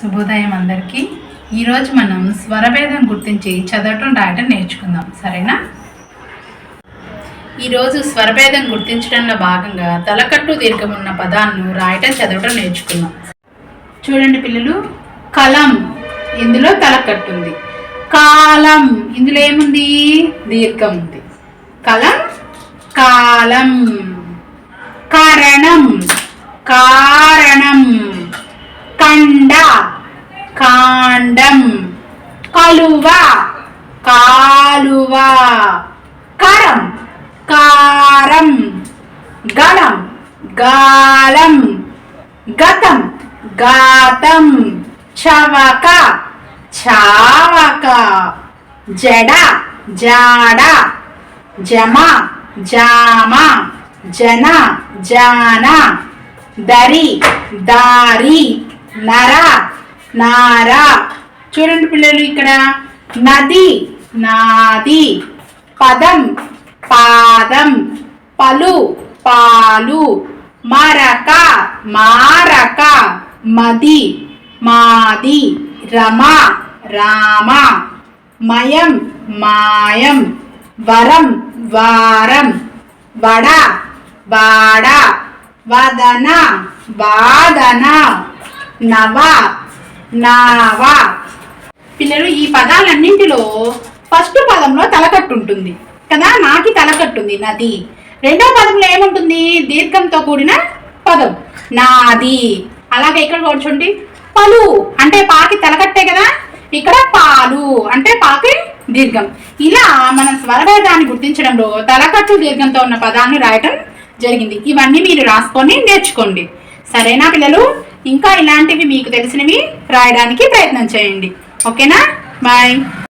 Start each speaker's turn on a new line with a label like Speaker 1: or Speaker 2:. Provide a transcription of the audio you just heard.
Speaker 1: శుభోదయం అందరికీ. ఈరోజు మనం స్వరభేదం గుర్తించి చదవటం రాయటం నేర్చుకుందాం. సరేనా? ఈరోజు స్వరభేదం గుర్తించడంలో భాగంగా తలకట్టు దీర్ఘం ఉన్న పదాలను రాయటం చదవటం నేర్చుకుందాం. చూడండి పిల్లలు కలం ఇందులో తలకట్టు ఉంది. కాలం ఇందులో ఏముంది? దీర్ఘం ఉంది. కలం కాలం. కారణం కారణం కండ కాండం కలువ. కాలువ. కరం. కారం. గళం గాలం. గతం. గాతం. చవక. చావక. జడ. జాడ. జమ. జామ. జన. జాన. దరి. దారి. నర. నారా. చూడండి పిల్లలు ఇక్కడ. నది నాది పదం పాదం పలు పాలు మరక మారక మది మాది రమ రామ మయం మాయం వరం వారం వడ వాడ వదన వాదన నవ నావ పిల్లలు ఈ పదాలన్నింటిలో ఫస్ట్ పదంలో తలకట్టు ఉంటుంది కదా? నాకి తలకట్టు ఉంది నది. రెండో పదంలో ఏముంటుంది? దీర్ఘంతో కూడిన పదం. నాది. అలాగే ఇక్కడ కూర్చోండి పలు. అంటే పాకి తలకట్టే కదా? ఇక్కడ పాలు. అంటే పాకి దీర్ఘం. ఇలా మనం స్వరభేదాన్ని గుర్తించడంలో తలకట్టు దీర్ఘంతో ఉన్న పదాన్ని రాయటం జరిగింది. ఇవన్నీ మీరు రాసుకొని నేర్చుకోండి. సరేనా పిల్లలు? ఇంకా ఇలాంటివి మీకు తెలిసినవి రాయడానికి ప్రయత్నం చేయండి. ఓకేనా? బాయ్.